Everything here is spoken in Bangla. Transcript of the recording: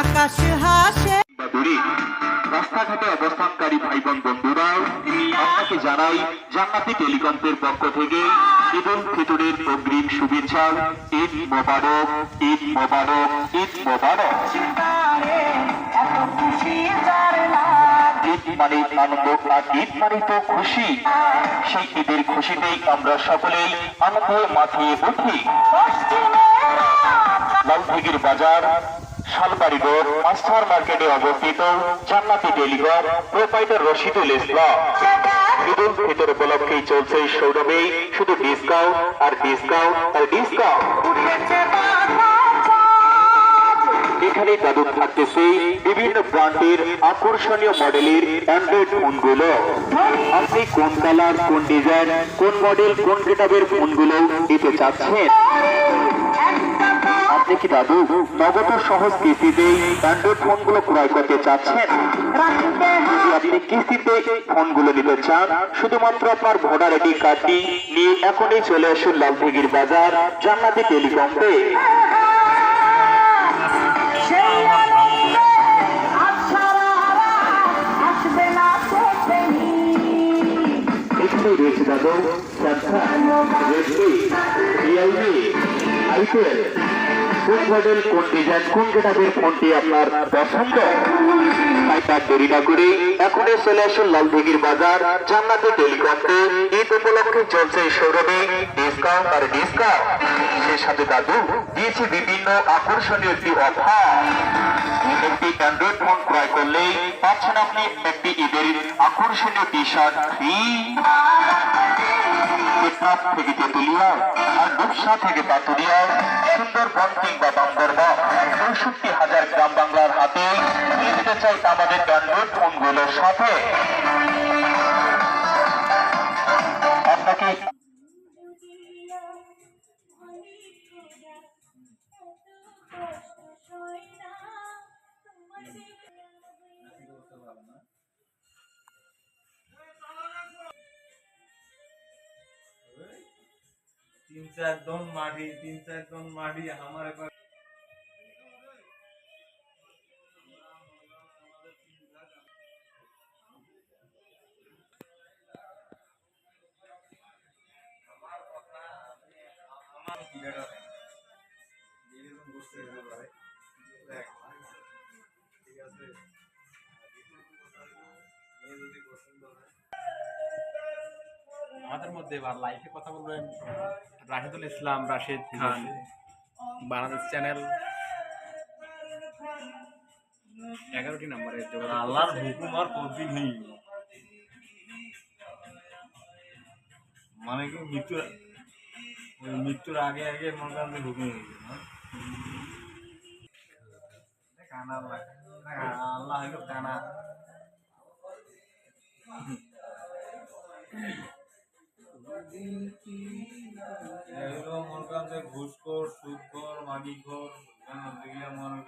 আকাশ হাসে। রাস্তাঘাটে অবস্থানকারী ভাই বোন বন্ধুরা, আপনাকে জানাই জান্নাতি টেলিকমের পক্ষ থেকে ঈদ উল ফিতরের অগ্রিম শুভেচ্ছা। ঈদ মোবারক ঈদ মোবারক ঈদ মোবারক। মানে আনন্দ আর ঈদ মানে তো খুশি। সেই ঈদের খুশিতেই আমরা সকলেই আনন্দে মাতিয়ে উঠি লালদিঘির বাজার শালবাড়ি রোড মাস্টার মার্কেটে অবস্থিত জান্নাতি টেলিকম প্রোপাইটার রশিদুল ইসলাম ঈদুল ফিতর উপলক্ষেই চলছে শোরুমে শুধু ডিসকাউন্ট আর ডিসকাউন্ট আর ডিসকাউন্ট এখানে দাদু থাকতেছে বিভিন্ন ব্র্যান্ডের আকর্ষণীয় মডেলের অ্যান্ড্রয়েড ফোনগুলো। আপনি কোন কালার, কোন ডিজাইন, কোন মডেল কোন গেটাবের ফোনগুলো দিতে চাচ্ছেন? আপনি কি দাদু নগদ সহজ কিস্তিতে অ্যান্ড্রয়েড ফোনগুলো ক্রয় করতে চাচ্ছেন। আপনি কিস্তিতে ফোনগুলো নিতে চান, শুধুমাত্র আপনার ভোটার আইডি কার্ডটি নিয়ে এখনই চলে আসুন লালদিঘির বাজার, জান্নাতি টেলিকমে এখানেই রয়েছে দাদু, স্যামসাং রেডমি রিয়েলমি আইটেল কোন মডেল কোন ডিজাইন কোন গেটাবের ফোনটি আপনার পছন্দ? দেরি না করে এখনই চলে আসুন বাজার, জান্নাতে ঈদ উপলক্ষে চলছে ডিসকাউন্ট আর ডিসকাউন্ট সেই সাথে দাদু বিভিন্ন আকর্ষণীয় একটি অফার একটি অ্যান্ড্রয়েড ফোন ক্রয় পাচ্ছেন আপনি একটি ঈদের আকর্ষণীয় টি শার্ট ফ্রি থেকে তেতুলিয়া আর থেকে পাতুরিয়া। সুন্দরবন কিংবা হাজার গ্রাম বাংলার হাতে নিয়ে যেতে চাই আমাদের অ্যান্ড্রয়েড ফোনগুলোর সাথে। আপনাকে তিন চার तीन चार दोन माढ़ी तीन चार दोन माढ़ी हमारे पास। हमारे আমাদের মধ্যে এবার লাইভে কথা বলবেন? রাশিদুল ইসলাম রাশিদ খান বাংলাদেশ চ্যানেল এগারোটি নাম্বারে আল্লাহর হুকুম আর কবি নেই। মানে কি মৃত্যুর ওই মৃত্যুর আগে আগে মনে করেন যে হুকুম হয়ে গেছে কানা আল্লাহ কানা। ঘুষখোর সুদখোর মাগিখোর যেগুলো মনে